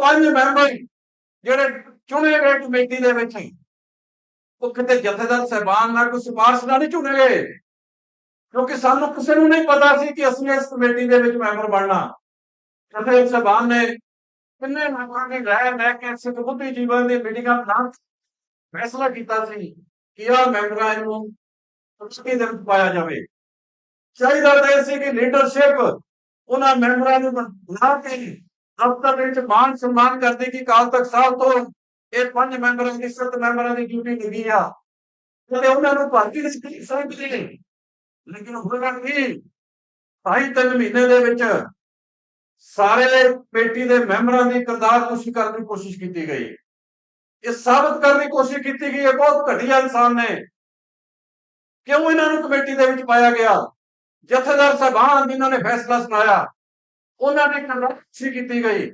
ਪੰਜ ਮੈਂਬਰ ਜਿਹੜੇ ਚੁਣੇ ਗਏ ਕਮੇਟੀ ਦੇ ਵਿੱਚ। ਉਹ ਕਿਤੇ ਜਥੇਦਾਰ ਸਹਿਬਾਨ ਨਾਲ ਕੋਈ ਸਿਫਾਰਿਸ਼ ਨਾਲ ਨਹੀਂ ਚੁਣੇ ਗਏ ਕਿਉਂਕਿ ਸਾਨੂੰ ਕਿਸੇ ਨੂੰ ਨਹੀਂ ਪਤਾ ਸੀ ਕਿ ਅਸੀਂ ਇਸ ਕਮੇਟੀ ਦੇ ਵਿੱਚ ਮੈਂਬਰ ਬਣਨਾ। ਜਥੇਦਾਰ ਸਹਿਬਾਨ ਨੇ, ਕਿੰਨੇ ਮੈਂਬਰਾਂ ਦੀ ਰਾਏ ਲੈ ਕੇ ਸਿੱਖ ਬੁੱਧੀ ਜੀਵਨ ਦੀ ਮੀਟਿੰਗਾਂ ਬਣਾ ਫੈਸਲਾ ਕੀਤਾ ਸੀ ਕਿ ਆ ਮੈਂਬਰਾਂ ਨੂੰ ਕਮੇਟੀ ਦੇ ਵਿੱਚ ਪਾਇਆ ਜਾਵੇ। ਚਾਹੀਦਾ ਤਾਂ ਇਹ ਸੀ ਕਿ ਲੀਡਰਸ਼ਿਪ ਉਹਨਾਂ ਮੈਂਬਰਾਂ ਨੂੰ ਬਣਾ ਕੇ ਦਫ਼ਤਰ ਵਿੱਚ ਮਾਨ ਸਨਮਾਨ ਕਰਦੇ ਕਿ ਕਾਲ ਤੱਕ ਸਾਹਿਬ ਤੋਂ ਇਹ ਪੰਜ ਮੈਂਬਰਾਂ ਦੀ, ਸੱਤ ਮੈਂਬਰਾਂ ਦੀ ਡਿਊਟੀ ਲੱਗੀ ਆ। ਤੇ ਉਹਨਾਂ ਨੂੰ ਭਰਤੀ ਦੇ ਸਕੀਮ ਸਮਝਦੇ ਨੇ ਲੇਕਿਨ ਹੋਣਾ ਕੀ ਢਾਈ ਤਿੰਨ ਮਹੀਨੇ ਦੇ ਵਿੱਚ ਸਾਰੇ ਕਮੇਟੀ ਦੇ ਮੈਂਬਰਾਂ ਦੀ ਕਿਰਦਾਰ ਕੁਸ਼ੀ ਕਰਨ ਦੀ ਕੋਸ਼ਿਸ਼ ਕੀਤੀ ਗਈ। ਇਹ ਸਾਬਤ ਕਰਨ ਦੀ ਕੋਸ਼ਿਸ਼ ਕੀਤੀ ਗਈ। ਇਹ ਬਹੁਤ ਘਟੀਆ ਇਨਸਾਨ ਨੇ। ਕਿਉਂ ਇਹਨਾਂ ਨੂੰ ਕਮੇਟੀ ਦੇ ਵਿੱਚ ਪਾਇਆ ਗਿਆ? ਜਥੇਦਾਰ ਸਾਹਿਬਾਨ ਜਿਨ੍ਹਾਂ ਨੇ ਫੈਸਲਾ ਸੁਣਾਇਆ ਉਹਨਾਂ ਦੀ ਕੰਡਕਟ ਕੀਤੀ ਗਈ।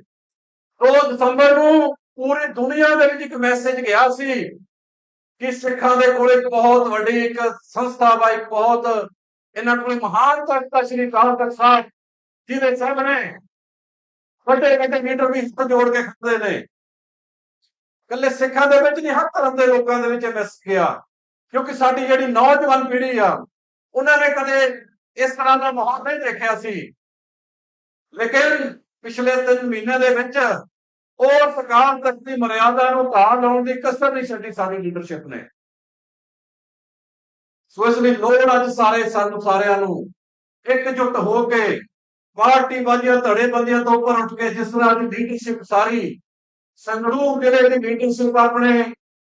2 ਦਸੰਬਰ ਨੂੰ ਪੂਰੀ ਦੁਨੀਆ ਦੇ ਵਿੱਚ ਇੱਕ ਮੈਸੇਜ ਗਿਆ ਸੀ ਕਿ ਸਿੱਖਾਂ ਦੇ ਕੋਲ ਇੱਕ ਬਹੁਤ ਵੱਡੀ ਇੱਕ ਸੰਸਥਾ ਵਾ, ਇੱਕ ਬਹੁਤ ਇਹਨਾਂ ਕੋਲ ਮਹਾਨ ਤਖਤ ਸ਼੍ਰੀ ਅਕਾਲ ਤਖਤ ਸਾਹਿਬ ਜਿਹਦੇ ਸਾਹਮਣੇ ਵੱਡੇ ਵੱਡੇ ਲੀਡਰ ਵੀ ਇਸ ਤੋਂ ਜੋੜ ਕੇ ਖੜਦੇ ਨੇ। ਕੱਲੇ ਸਿੱਖਾਂ ਦੇ ਵਿੱਚ ਨਹੀਂ, ਹਰ ਧਰਮ ਦੇ ਲੋਕਾਂ ਦੇ ਵਿੱਚ ਮੈਸ ਗਿਆ। ਕਿਉਂਕਿ ਸਾਡੀ ਜਿਹੜੀ ਨੌਜਵਾਨ ਪੀੜ੍ਹੀ ਆ, ਉਹਨਾਂ ਨੇ ਕਦੇ ਇਸ ਤਰ੍ਹਾਂ ਦਾ ਮਾਹੌਲ ਨਹੀਂ ਦੇਖਿਆ ਸੀ। ਲੇਕਿਨ ਪਿਛਲੇ 3 ਮਹੀਨੇ ਦੇ ਵਿੱਚ ਉਹ ਸਰਕਾਰ ਤੱਕ ਦੀ ਮਰਿਆਦਾ ਨੂੰ ਘਾਹ ਲਾਉਣ ਦੀ ਕਸਰ ਨਹੀਂ ਛੱਡੀ ਸਾਡੀ ਲੀਡਰਸ਼ਿਪ ਨੇ। ਸੋ ਇਸ ਲਈ ਲੋੜ ਅੱਜ ਸਾਰੇ ਸਾਨੂੰ ਸਾਰਿਆਂ ਨੂੰ ਇਕਜੁੱਟ ਹੋ ਕੇ ਪਾਰਟੀ ਬਾਜੀਆਂ ਧੜੇ ਬੰਦੀਆਂ ਤੋਂ ਉੱਪਰ ਉੱਠ ਕੇ ਜਿਸ ਤਰ੍ਹਾਂ ਦੀ ਲੀਡਰਸ਼ਿਪ ਸਾਰੀ ਸੰਗਰੂਰ ਜ਼ਿਲ੍ਹੇ ਦੀ ਲੀਡਰਸ਼ਿਪ ਆਪਣੇ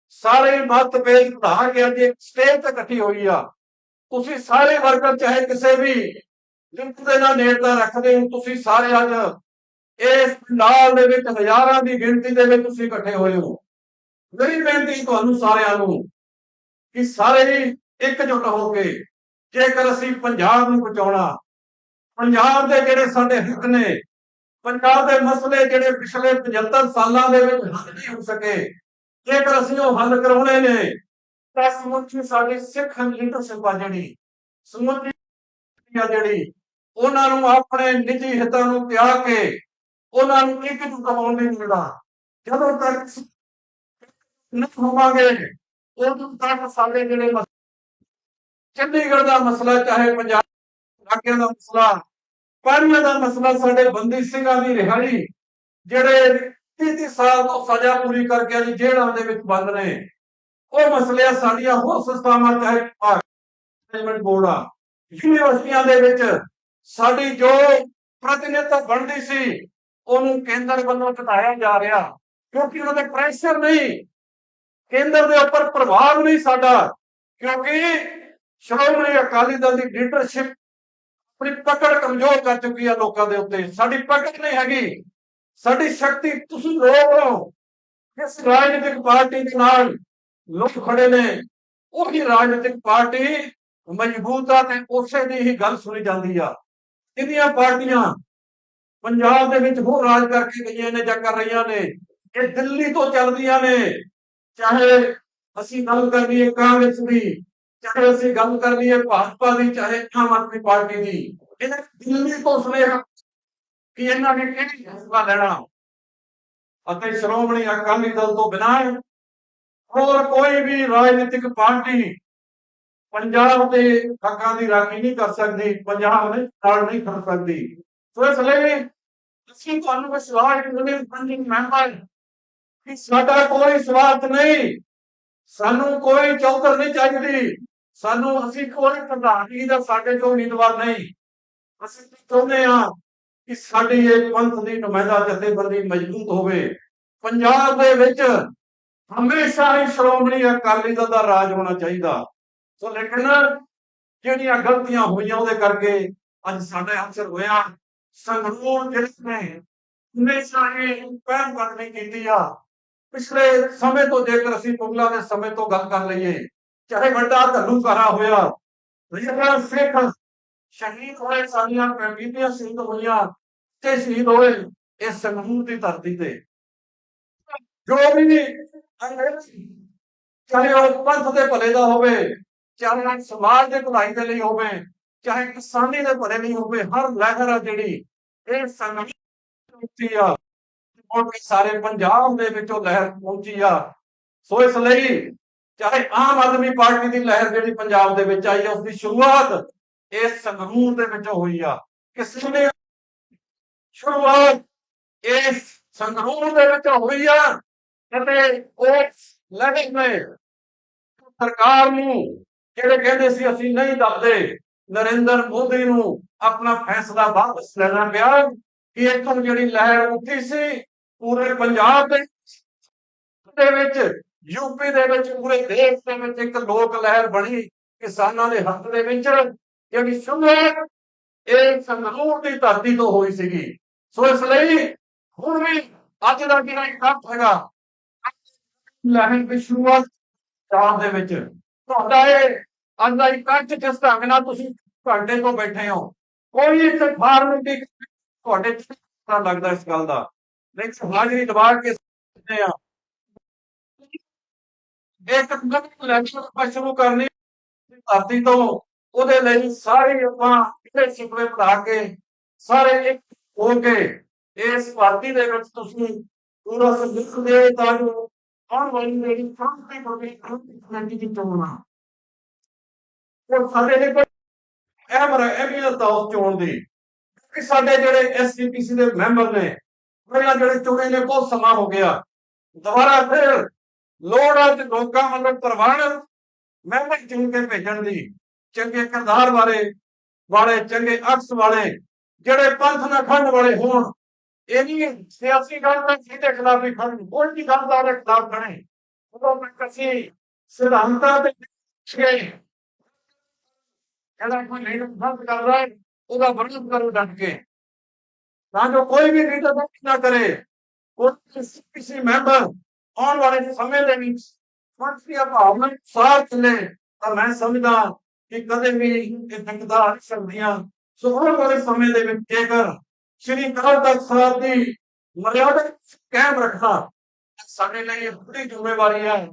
ਸਾਰੇ ਮਤਭੇਦ ਭੁਲਾ ਕੇ ਅੱਜ ਇੱਕ ਸਟੇਜ ਤੇ ਇਕੱਠੀ ਹੋਈ ਆ। ਤੁਸੀਂ ਸਾਰੇ ਵਰਕਰ ਚਾਹੇ ਕਿਸੇ ਵੀ ਲਿੰਕ ਦੇ ਨਾਲ ਨੇੜਤਾ ਰੱਖਦੇ ਹੋ ਤੁਸੀਂ ਸਾਰੇ ਅੱਜ, ਇਸ ਨਾਲ ਦੇ ਵਿੱਚ ਹਜ਼ਾਰਾਂ ਦੀ ਗਿਣਤੀ ਦੇ ਵਿੱਚ ਤੁਸੀਂ ਇਕੱਠੇ ਹੋਏ ਹੋ। ਮੇਰੀ ਬੇਨਤੀ ਤੁਹਾਨੂੰ ਸਾਰਿਆਂ ਨੂੰ ਕਿ ਸਾਰੇ ਹੀ ਇਕਜੁੱਟ ਹੋ ਕੇ ਜੇਕਰ ਅਸੀਂ ਪੰਜਾਬ ਨੂੰ ਬਚਾਉਣਾ, ਪੰਜਾਬ ਦੇ ਜਿਹੜੇ ਸਾਡੇ ਹੱਕ ਨੇ, ਪੰਜਾਬ ਦੇ ਮਸਲੇ ਜਿਹੜੇ ਪਿਛਲੇ 75 ਸਾਲਾਂ ਦੇ ਵਿੱਚ ਹੱਲ ਨਹੀਂ ਹੋ ਸਕੇ, ਜੇਕਰ ਅਸੀਂ ਉਹ ਹੱਲ ਕਰਾਉਣੇ ਨੇ, ਤਾਂ ਸਮੁੱਚੀ ਸਾਡੀ ਸਿੱਖ ਲੀਡਰਸ਼ਿਪ ਆ ਜਿਹੜੀ, ਸਮੁੱਚੀ ਆ ਜਿਹੜੀ ਉਹਨਾਂ ਨੂੰ ਆਪਣੇ ਨਿੱਜੀ ਹਿੱਤਾਂ ਨੂੰ ਤਿਆਗ ਕੇ ਉਹਨਾਂ ਨੂੰ ਇੱਕ ਜੁਟ ਹੋਣ ਦੀ ਮਿਲਦਾ। ਜਦੋਂ ਤੱਕ ਨਹੀਂ ਹੋਵਾਂਗੇ, ਉਦੋਂ ਤੱਕ ਸਾਡੇ ਜਿਹੜੇ ਚੰਡੀਗੜ੍ਹ ਦਾ ਮਸਲਾ, ਚਾਹੇ ਪੰਜਾਬ ਇਲਾਕਿਆਂ ਦਾ ਮਸਲਾ ਪਾਣੀਆਂ ਦਾ ਮਸਲਾ, ਸਾਡੇ ਬੰਦੀ ਸਿੰਘਾਂ ਦੀ ਰਿਹਾਈ, ਜਿਹੜੇ 30 ਸਾਲ ਤੋਂ ਸਜ਼ਾ ਪੂਰੀ ਕਰਕੇ ਅੱਜ ਜੇਲ੍ਹਾਂ ਦੇ ਵਿੱਚ ਬੰਦ ਨੇ, ਉਹ ਮਸਲੇ ਆ ਸਾਡੀਆਂ ਹੋਰ ਸੰਸਥਾਵਾਂ, ਚਾਹੇ ਮੈਨੇਜਮੈਂਟ ਬੋਰਡ ਆ, ਯੂਨੀਵਰਸਿਟੀਆਂ ਦੇ ਵਿੱਚ ਸਾਡੀ ਜੋ ਪ੍ਰਤੀਨਿਧਤਾ ਬਣਦੀ ਸੀ, ਉਹਨੂੰ ਕੇਂਦਰ ਵੱਲੋਂ ਘਟਾਇਆ ਜਾ ਰਿਹਾ, ਕਿਉਂਕਿ ਉਹਨਾਂ ਦੇ ਪ੍ਰੈਸ਼ਰ ਨਹੀਂ। ਕੇਂਦਰ ਦੇ ਉੱਪਰ ਪ੍ਰਭਾਵ ਨਹੀਂ ਸਾਡਾ, ਕਿਉਂਕਿ ਸ਼੍ਰੋਮਣੀ ਅਕਾਲੀ ਦਲ ਦੀ ਲੀਡਰਸ਼ਿਪ ਆਪਣੀ ਪਕੜ ਕਮਜ਼ੋਰ ਕਰ ਚੁੱਕੀ ਆ ਲੋਕਾਂ ਦੇ ਉੱਤੇ। ਸਾਡੀ ਪਕੜ ਨਹੀਂ ਹੈਗੀ। ਸਾਡੀ ਸ਼ਕਤੀ, ਤੁਸੀਂ ਲੋਕ ਹੋ। ਕਿਸ ਰਾਜਨੀਤਿਕ ਪਾਰਟੀ ਦੇ ਨਾਲ ਲੋਕ ਖੜੇ ਨੇ, ਉਹੀ ਰਾਜਨੀਤਿਕ ਪਾਰਟੀ ਮਜ਼ਬੂਤ ਆ ਤੇ ਉਸੇ ਦੀ ਹੀ ਗੱਲ ਸੁਣੀ ਜਾਂਦੀ ਆ। ਕਿੰਨੀਆਂ ਪਾਰਟੀਆਂ ਪੰਜਾਬ ਦੇ ਵਿੱਚ ਹੋਰ ਰਾਜ ਕਰਕੇ ਗਈਆਂ ਨੇ ਜਾਂ ਕਰ ਰਹੀਆਂ ਨੇ ਇਹ ਦਿੱਲੀ ਤੋਂ ਚੱਲਦੀਆਂ ਨੇ। ਚਾਹੇ ਅਸੀਂ ਗੱਲ ਕਰ ਲਈਏ ਕਾਂਗਰਸ ਦੀ, ਚਾਹੇ ਅਸੀਂ ਗੱਲ ਕਰ ਲਈਏ ਭਾਜਪਾ ਦੀ, ਚਾਹੇ ਆਮ ਆਦਮੀ ਪਾਰਟੀ ਦੀ, ਇਹਨਾਂ ਦਿੱਲੀ ਤੋਂ ਸੁਨੇਹਾ ਕਿ ਇਹਨਾਂ ਨੇ ਕਿਹੜੀ ਫੈਸਲਾ ਲੈਣਾ। ਅਤੇ ਸ਼੍ਰੋਮਣੀ ਅਕਾਲੀ ਦਲ ਤੋਂ ਬਿਨਾਂ ਹੋਰ ਕੋਈ ਵੀ ਰਾਜਨੀਤਿਕ ਪਾਰਟੀ ਪੰਜਾਬ ਦੇ ਹੱਕਾਂ ਦੀ ਰਾਖੀ ਨਹੀਂ ਕਰ ਸਕਦੀ, ਪੰਜਾਬ ਦੇ ਨਾਲ ਨਹੀਂ ਕਰ ਸਕਦੀ। ਸੋ ਇਸ ਲਈ ਅਸੀਂ ਤੁਹਾਨੂੰ ਵਿਸ਼ਵਾਸ ਦਿੰਦੇ ਪੰਜਿੰਗ ਮੈਂਬਰ ਕਿ ਸਾਡਾ ਕੋਈ ਸਵਾਰਥ ਨਹੀਂ। ਸਾਨੂੰ ਕੋਈ ਚੌਧਰ ਨਹੀਂ ਚਾਹੀਦੀ। ਸਾਨੂੰ, ਅਸੀਂ ਕੋਈ ਪ੍ਰਧਾਨਗੀ ਦਾ ਸਾਡੇ ਤੋਂ ਉਮੀਦਵਾਰ ਨਹੀਂ। ਅਸੀਂ ਚਾਹੁੰਦੇ ਹਾਂ ਕਿ ਸਾਡੀ ਇਹ ਪੰਥ ਦੀ ਨੁਮਾਇੰਦਾ ਜਥੇਬੰਦੀ ਮਜ਼ਬੂਤ ਹੋਵੇ। ਪੰਜਾਬ ਦੇ ਵਿੱਚ ਹਮੇਸ਼ਾ ਹੀ ਸ਼੍ਰੋਮਣੀ ਅਕਾਲੀ ਦਲ ਦਾ ਰਾਜ ਹੋਣਾ ਚਾਹੀਦਾ। ਸੋ ਲੇਕਿਨ ਜਿਹੜੀਆਂ ਗਲਤੀਆਂ ਹੋਈਆਂ ਉਹਦੇ ਕਰਕੇ ਅੱਜ ਸਾਡੇ ਅਸਰ ਹੋਇਆ। ਸੰਗਰੂਰ ਜਿਸ ਨੇ ਹਮੇਸ਼ਾ ਹੀ ਪਹਿਲ ਕਦਮੀ ਕੀਤੀ ਆ। ਪਿਛਲੇ ਸਮੇਂ ਤੋਂ ਜੇਕਰ ਅਸੀਂ ਪੁਗਲਾ ਦੇ ਸਮੇਂ ਤੋਂ ਗੱਲ ਕਰ ਲਈਏ, ਚਾਹੇ ਵੱਡਾ ਘੱਲੂਘਾਰਾ ਹੋਇਆ ਜਿਹੜਾ ਸਿੱਖ ਸ਼ਹੀਦ ਹੋਏ ਸਾਡੀਆਂ ਬੀਬੀਆਂ ਸ਼ਹੀਦ ਹੋਈਆਂ ਤੇ ਸ਼ਹੀਦ ਹੋਏ ਇਸ ਸੰਗਰੂਰ ਦੀ ਧਰਤੀ ਤੇ। ਜੋ ਵੀ ਅੰਗਰੇਜ਼, ਚਾਹੇ ਉਹ ਪੰਥ ਦੇ ਭਲੇ ਦਾ ਹੋਵੇ ਚਾਹੇ ਸਮਾਜ ਦੇ ਭਲਾਈ ਦੇ ਲਈ ਹੋਵੇ, ਚਾਹੇ ਕਿਸਾਨੀ ਦੇ ਭਲੇ ਲਈ ਹੋਵੇ, ਹਰ ਲਹਿਰ ਆ ਜਿਹੜੀ, ਇਹ ਸੰਗਠਨ ਆ। ਹੁਣ ਵੀ ਸਾਰੇ ਪੰਜਾਬ ਦੇ ਵਿੱਚੋਂ ਲਹਿਰ ਪਹੁੰਚੀ ਆ। ਸੋ ਇਸ ਲਈ ਚਾਹੇ ਆਮ ਆਦਮੀ ਪਾਰਟੀ ਦੀ ਲਹਿਰ ਜਿਹੜੀ ਪੰਜਾਬ ਦੇ ਵਿੱਚ ਆਈ ਆ ਉਸ ਦੀ ਸ਼ੁਰੂਆਤ ਇਸ ਸੰਗਰੂਰ ਦੇ ਵਿੱਚੋਂ ਹੋਈ ਆ। ਕਿਸੇ ਨੇ ਸ਼ੁਰੂਆਤ ਇਸ ਸੰਗਰੂਰ ਦੇ ਵਿੱਚ ਹੋਈ ਆ, ਅਤੇ ਉਸ ਲਹਿਰ ਨੇ ਸਰਕਾਰ ਨੂੰ ਜਿਹੜੇ ਕਹਿੰਦੇ ਸੀ, ਅਸੀਂ ਨਹੀਂ ਦੱਬਦੇ ਨਰਿੰਦਰ ਮੋਦੀ ਨੂੰ ਆਪਣਾ ਫੈਸਲਾ ਵਾਪਸ ਲੈਣਾ ਪਿਆ ਕਿ ਇੱਥੋਂ ਜਿਹੜੀ ਲਹਿਰ ਉੱਠੀ ਸੀ, ਪੂਰੇ ਪੰਜਾਬ ਦੇ ਦੇ ਵਿੱਚ ਯੂਪੀ ਦੇ ਵਿੱਚ, ਪੂਰੇ ਦੇਸ਼ ਦੇ ਵਿੱਚ ਇੱਕ ਲੋਕ ਲਹਿਰ ਬਣੀ ਕਿਸਾਨਾਂ ਦੇ ਹੱਕ ਦੇ ਵਿੱਚ, ਜਿਹੜੀ ਸ਼ੁਰੂਆਤ ਇਹ ਸੰਗਰੂਰ ਦੀ ਧਰਤੀ ਤੋਂ ਹੋਈ ਸੀਗੀ। ਸੋ ਇਸ ਲਈ ਹੁਣ ਵੀ ਅੱਜ ਦਾ ਜਿਹੜਾ ਇਕੱਠ ਹੈਗਾ ਲਹਿਰ ਦੀ ਸ਼ੁਰੂਆਤ ਪੰਜਾਬ ਦੇ ਵਿੱਚ। ਤੁਹਾਡਾ ਇਹ ਅੱਜ ਦਾ ਇਕੱਠ ਜਿਸ ਢੰਗ ਨਾਲ ਤੁਸੀਂ ਘੰਟੇ ਤੋਂ ਬੈਠੇ ਹੋ, ਕੋਈ ਇੱਕ ਫਾਰਮੈਲਿਟੀ ਤੁਹਾਡੇ ਪਤਾ ਲੱਗਦਾ ਇਸ ਗੱਲ ਦਾ। ਨਹੀਂ ਹਾਜ਼ਰੀ ਦਬਾ ਕੇ ਆ ਇੱਕ ਨਵੀਂ ਇਲੈਕਸ਼ਨ ਆਪਾਂ ਸ਼ੁਰੂ ਕਰਨੀ ਧਰਤੀ ਤੋਂ। ਉਹਦੇ ਲਈ ਸਾਰੇ ਆਪਾਂ ਜਿਹੜੇ ਸਿਪਰੇ ਪੜਾ ਕੇ ਸਾਰੇ ਇੱਕ ਹੋ ਕੇ ਇਸ ਪਾਰਟੀ ਦੇ ਵਿੱਚ ਤੁਸੀਂ ਪੂਰਾ ਸੰਯੁਕਤ ਦੇ ਤਾਂ ਜੋ ਆਉਣ ਵਾਲੀ ਜਿਹੜੀ ਫਰੰਟ ਦੀ ਬੜੀ ਕਮੇਟੀ ਦੀ ਚੋਣ ਉਹ ਸਾਡੇ ਲਈ ਕੋਈ ਅਹਿਮ ਰ- ਅਹਿਮੀਅਤ ਚੋਣ ਦੀ ਕਿ ਸਾਡੇ ਜਿਹੜੇ ਐਸਜੀਪੀਸੀ ਦੇ ਮੈਂਬਰ ਨੇ ਪਹਿਲਾਂ ਜਿਹੜੇ ਚੁਣੇ ਨੇ ਬਹੁਤ ਸਮਾਂ ਹੋ ਗਿਆ ਦੁਬਾਰਾ ਫਿਰ ਲੋੜ ਆ ਤੇ ਲੋਕਾਂ ਵੱਲੋਂ ਪ੍ਰਵਾਨ ਮੈਂਬਰ ਚੁਣ ਕੇ ਭੇਜਣ ਦੀ ਚੰਗੇ ਕਿਰਦਾਰ ਵਾਲੇ ਵਾਲੇ ਚੰਗੇ ਅਕਸ ਵਾਲੇ ਜਿਹੜੇ ਪੰਥ ਨਾਲ ਖੰਡ ਵਾਲੇ ਹੋਣ ਇਹ ਨਹੀਂ ਸਿਆਸੀ ਗੱਲ ਦਾ ਸਿੱਧੇ ਖਿਲਾਫ ਹੀ ਖੜਨ ਕੋਈ ਵੀ ਗੱਲ ਦਾ ਖਿਲਾਫ ਖੜੇ ਉਦੋਂ ਤੱਕ ਅਸੀਂ ਸਿਧਾਂਤਾਂ ਤੇ ਛੇ ਜਿਹੜਾ ਕੋਈ ਲੀਡਰ ਬੰਦ ਕਰਦਾ ਹੈ, ਉਹਦਾ ਵਿਰੋਧ ਕਰੋ ਡਟ ਕੇ। ਤਾਂ ਜੋ ਕੋਈ ਵੀ ਲੀਡਰ ਬੰਦ ਨਾ ਕਰੇ, ਕੋਈ ਕਿਸੇ ਮੈਂਬਰ ਆਉਣ ਵਾਲੇ ਸਮੇਂ ਦੇ ਵਿੱਚ ਫਰਸੀ ਭਾਵਨਾ ਸਾਥ ਚੱਲੇ ਤਾਂ ਮੈਂ ਸਮਝਦਾ ਕਿ ਕਦੇ ਵੀ ਇਹ ਦਿੱਕਤਾਂ ਨਹੀਂ ਸਕਦੀਆਂ ਸੋ ਆਉਣ ਵਾਲੇ ਸਮੇਂ ਦੇ ਵਿੱਚ ਜੇਕਰ ਸ਼੍ਰੀ ਅਕਾਲ ਤਖਤ ਸਾਹਿਬ ਦੀ ਮਰਿਆਦਾ ਕਾਇਮ ਰੱਖਣਾ ਸਾਡੇ ਲਈ ਇਹ ਬੜੀ ਜ਼ਿੰਮੇਵਾਰੀ ਹੈ।